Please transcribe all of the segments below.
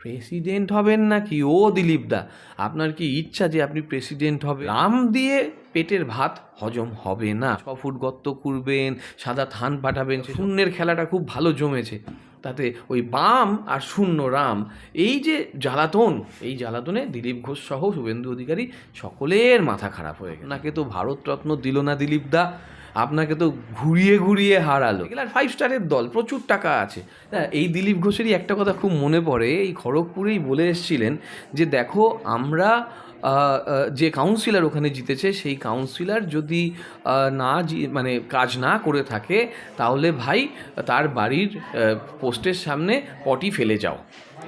President হবেন নাকি? ও দিলীপ দা, আপনার কি ইচ্ছা যে আপনি প্রেসিডেন্ট হবে রাম দিয়ে পেটের ভাত হজম হবে না। ছ ফুট গর্ত করবেন সাদা থান পাঠাবেন শূন্যের খেলাটা খুব ভালো জমেছে। তাতে ওই বাম আর শূন্য রাম, এই যে জ্বালাতন, এই জ্বালাতনে দিলীপ ঘোষ সহ শুভেন্দু অধিকারী সকলের মাথা খারাপ হয়ে গেল ওনাকে তো ভারতরত্ন দিল না দিলীপ দা। আপনাকে তো ঘুরিয়ে ঘুরিয়ে হারালো। এগুলো ফাইভ স্টারের দল, প্রচুর টাকা আছে। হ্যাঁ এই দিলীপ ঘোষেরই একটা কথা খুব মনে পড়ে, এই খড়গপুরেই বলে এসেছিলেন যে, দেখো, আমরা যে কাউন্সিলর ওখানে জিতেছে, সেই কাউন্সিলর যদি না মানে কাজ না করে থাকে, তাহলে ভাই, তার বাড়ির পোস্টের সামনে পটি ফেলে যাও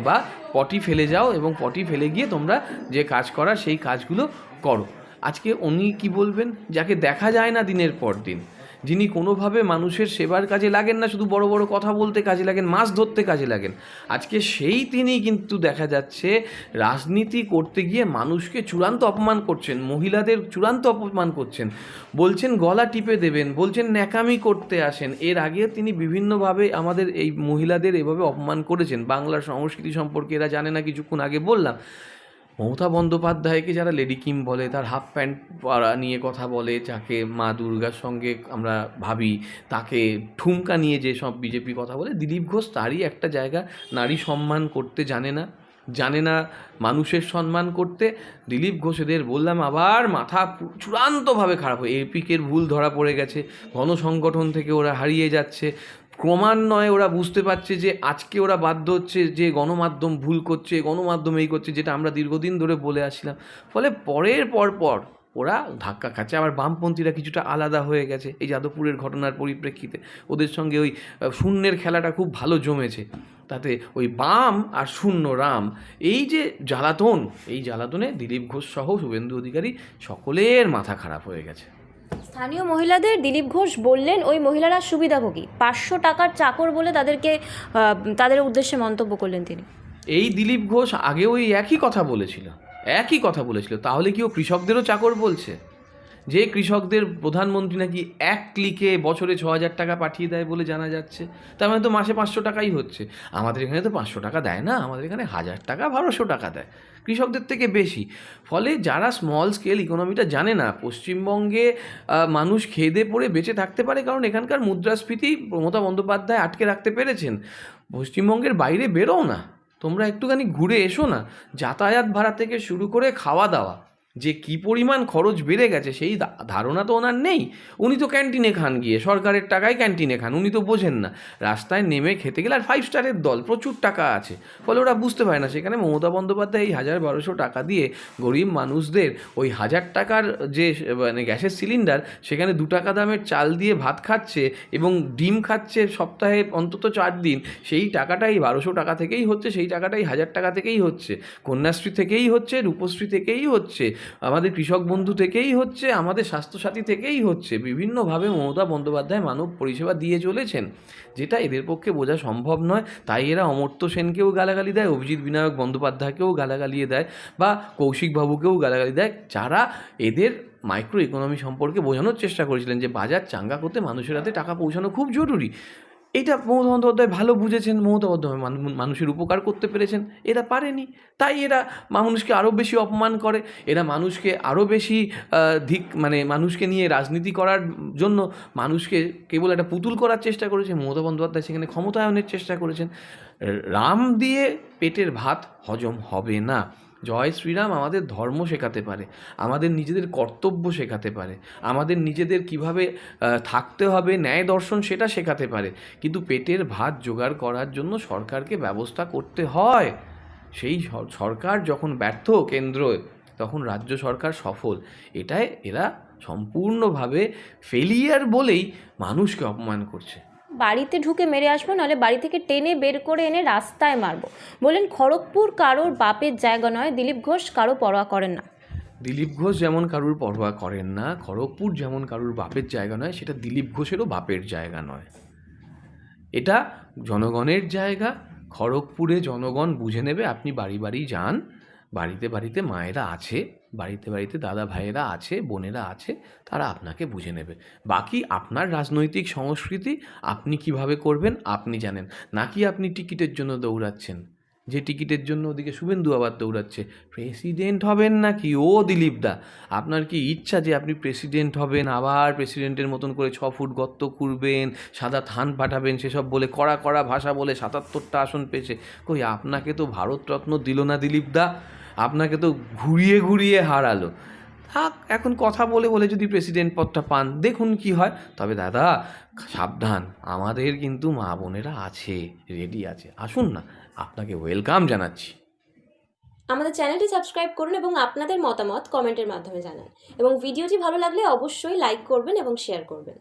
বা পটি ফেলে যাও এবং পটি ফেলে গিয়ে তোমরা যে কাজ করা, সেই কাজগুলো করো। আজকে উনি কি বলবেন? যাকে দেখা যায় না দিনের পর দিন। যিনি কোনোভাবে মানুষের সেবার কাজে লাগেন না, শুধু বড় বড় কথা বলতে কাজে লাগেন, মাছ ধরতে কাজে লাগেন। আজকে সেই তিনি কিন্তু দেখা যাচ্ছে, রাজনীতি করতে গিয়ে মানুষকে চূড়ান্ত অপমান করছেন, মহিলাদের চূড়ান্ত অপমান করছেন। বলছেন, গলা টিপে দেবেন, বলছেন, ন্যাকামি করতে আসেন। এর আগে তিনি বিভিন্নভাবে আমাদের এই মহিলাদের এভাবে অপমান করেছেন। বাংলার সংস্কৃতি সম্পর্কে এরা জানে না, কিছুক্ষণ আগে বললাম। মমতা বন্দ্যোপাধ্যায়কে যারা লেডি কিম বলে, তার হাফ প্যান্ট পরা নিয়ে কথা বলে, যাকে মা দুর্গার সঙ্গে আমরা ভাবি, তাকে ঠুমকা নিয়ে যে সব বিজেপি কথা বলে, দিলীপ ঘোষ তারই একটা জায়গা। নারী সম্মান করতে জানে না জানে না মানুষের সম্মান করতে। দিলীপ ঘোষেদের বললাম, আবার মাথা চূড়ান্তভাবে খারাপ হয়ে এপিকের ভুল ধরা পড়ে গেছে, গণসংগঠন থেকে ওরা হারিয়ে যাচ্ছে। ক্রমান্বয়ে ওরা বুঝতে পারছে যে আজকে ওরা বাধ্য হচ্ছে যে গণমাধ্যম ভুল করছে, গণমাধ্যম এই করছে, যেটা আমরা দীর্ঘদিন ধরে বলে আসছিলাম। ফলে পরের পর পর ওরা ধাক্কা খাচ্ছে। আবার বামপন্থীরা কিছুটা আলাদা হয়ে গেছে এই যাদবপুরের ঘটনার পরিপ্রেক্ষিতে। ওদের সঙ্গে ওই শূন্যের খেলাটা খুব ভালো জমেছে। তাতে ওই বাম আর শূন্য রাম, এই যে জ্বালাতন, এই জ্বালাতনে দিলীপ ঘোষ সহ শুভেন্দু অধিকারী সকলের মাথা খারাপ হয়ে গেছে। স্থানীয় মহিলাদের দিলীপ ঘোষ বললেন, ওই মহিলারা সুবিধাভোগী। পাঁচশো টাকার চাকর বলে তাদেরকে তাদের উদ্দেশ্যে মন্তব্য করলেন তিনি। এই দিলীপ ঘোষ আগে ওই একই কথা বলেছিল। একই কথা বলেছিল। তাহলে কি ও কৃষকদেরও চাকর বলছে? যে কৃষকদের প্রধানমন্ত্রী নাকি এক ক্লিকে বছরে ছ হাজার টাকা পাঠিয়ে দেয় বলে জানা যাচ্ছে, তার মানে তো মাসে পাঁচশো টাকাই হচ্ছে। আমাদের এখানে তো পাঁচশো টাকা দেয় না, আমাদের এখানে হাজার টাকা, বারোশো টাকা দেয়, কৃষকদের থেকে বেশি। ফলে যারা স্মল স্কেল ইকোনমিটা জানে না, পশ্চিমবঙ্গে মানুষ খেদে পড়ে বেঁচে থাকতে পারে কারণ এখানকার মুদ্রাস্ফীতি মমতা বন্দ্যোপাধ্যায় আটকে রাখতে পেরেছেন। পশ্চিমবঙ্গের বাইরে বেরোও না, তোমরা একটুখানি ঘুরে এসো না, যাতায়াত ভাড়া থেকে শুরু করে খাওয়া দাওয়া যে কি পরিমাণ খরচ বেড়ে গেছে সেই ধারণা তো ওনার নেই। উনি তো ক্যান্টিনে খান গিয়ে, সরকারের টাকায় ক্যান্টিনে খান, উনি তো বোঝেন না। রাস্তায় নেমে খেতে গেলে আর ফাইভ স্টারের দল, প্রচুর টাকা আছে। ফলে ওরা বুঝতে পারে না, সেখানে মমতা বন্দ্যোপাধ্যায় এই হাজার বারোশো টাকা দিয়ে গরিব মানুষদের ওই হাজার টাকার যে মানে গ্যাসের সিলিন্ডার সেখানে দু টাকা দামের চাল দিয়ে ভাত খাচ্ছে এবং ডিম খাচ্ছে সপ্তাহে অন্তত চার দিন, সেই টাকাটাই বারোশো টাকা থেকেই হচ্ছে, সেই টাকাটাই হাজার টাকা থেকেই হচ্ছে। কন্যাশ্রী থেকেই হচ্ছে, রূপশ্রী থেকেই হচ্ছে। আমাদের কৃষক বন্ধু থেকেই হচ্ছে, আমাদের স্বাস্থ্যসাথী থেকেই হচ্ছে, বিভিন্নভাবে মমতা বন্দ্যোপাধ্যায় মানব পরিষেবা দিয়ে চলেছেন। যেটা এদের পক্ষে বোঝা সম্ভব নয়, তাই এরা অমর্ত্য সেনকেও গালাগালি দেয়, অভিজিৎ বিনায়ক বন্দ্যোপাধ্যায়কেও গালাগালিয়ে দেয়, বা কৌশিকবাবুকেও গালাগালি দেয়, যারা এদের মাইক্রো ইকোনমি সম্পর্কে বোঝানোর চেষ্টা করেছিলেন যে বাজার চাঙ্গা করতে মানুষের হাতে টাকা পৌঁছানো খুব জরুরি। এটা মমতা বন্দ্যোপাধ্যায় ভালো বুঝেছেন, মমতা বন্দ্যোপাধ্যায় মানুষের উপকার করতে পেরেছেন, এরা পারেনি। তাই এরা মানুষকে আরও বেশি অপমান করে, এরা মানুষকে আরও বেশি ধিক মানে মানুষকে নিয়ে রাজনীতি করার জন্য মানুষকে কেবল একটা পুতুল করার চেষ্টা করেছে, মমতা বন্দ্যোপাধ্যায় সেখানে ক্ষমতায়নের চেষ্টা করেছেন। রাম দিয়ে পেটের ভাত হজম হবে না। জয় শ্রীরাম আমাদের ধর্ম শেখাতে পারে, আমাদের নিজেদের কর্তব্য শেখাতে পারে, আমাদের নিজেদের কীভাবে থাকতে হবে, ন্যায় দর্শন সেটা শেখাতে পারে। কিন্তু পেটের ভাত জোগাড় করার জন্য সরকারকে ব্যবস্থা করতে হয়। সেই সরকার যখন ব্যর্থ কেন্দ্র, তখন রাজ্য সরকার সফল। এটাই এরা সম্পূর্ণভাবে ফেলিয়ার বলেই মানুষকে অপমান করছে। বাড়িতে ঢুকে মেরে আসব নাহলে বাড়ি থেকে টেনে বের করে এনে রাস্তায় মারবো। বলেন, খড়গপুর কারোর বাপের জায়গা নয়, দিলীপ ঘোষ কারও পরোয়া করেন না। দিলীপ ঘোষ যেমন কারুর পরোয়া করেন না, খড়গপুর যেমন কারুর বাপের জায়গা নয়, সেটা দিলীপ ঘোষেরও বাপের জায়গা নয়। এটা জনগণের জায়গা, খড়গপুরে জনগণ বুঝে নেবে, আপনি বাড়ি বাড়ি যান বাড়িতে বাড়িতে মায়েরা আছে, বাড়িতে বাড়িতে দাদা ভাইয়েরা আছে, বোনেরা আছে, তারা আপনাকে বুঝে নেবে। বাকি আপনার রাজনৈতিক সংস্কৃতি আপনি কীভাবে করবেন আপনি জানেন। নাকি আপনি টিকিটের জন্য দৌড়াচ্ছেন? যে টিকিটের জন্য ওদিকে শুভেন্দু আবার দৌড়াচ্ছে, প্রেসিডেন্ট হবেন নাকি? ও দিলীপ দা, আপনার কি ইচ্ছা যে আপনি প্রেসিডেন্ট হবেন, আবার প্রেসিডেন্টের মতন করে ছ ফুট গর্ত খুঁড়বেন, সাদা থান পাঠাবেন, সেসব বলে কড়া কড়া ভাষা বলে সাতাত্তরটা আসন পেয়েছে? কই, আপনাকে তো ভারতরত্ন দিল না দিলীপ দা। আপনাকে তো ঘুরিয়ে ঘুরিয়ে হারালো। থাক, এখন কথা বলে বলে যদি প্রেসিডেন্ট পদটা পান, দেখুন কি হয়। তবে দাদা, সাবধান, আমাদের কিন্তু মা বোনেরা আছে রেডি আছে। আসুন না, আপনাকে ওয়েলকাম জানাচ্ছি। আমাদের চ্যানেলটি সাবস্ক্রাইব করুন এবং আপনাদের মতামত কমেন্টের মাধ্যমে জানান। এবং ভিডিওটি ভালো লাগলে অবশ্যই লাইক করবেন এবং শেয়ার করবেন।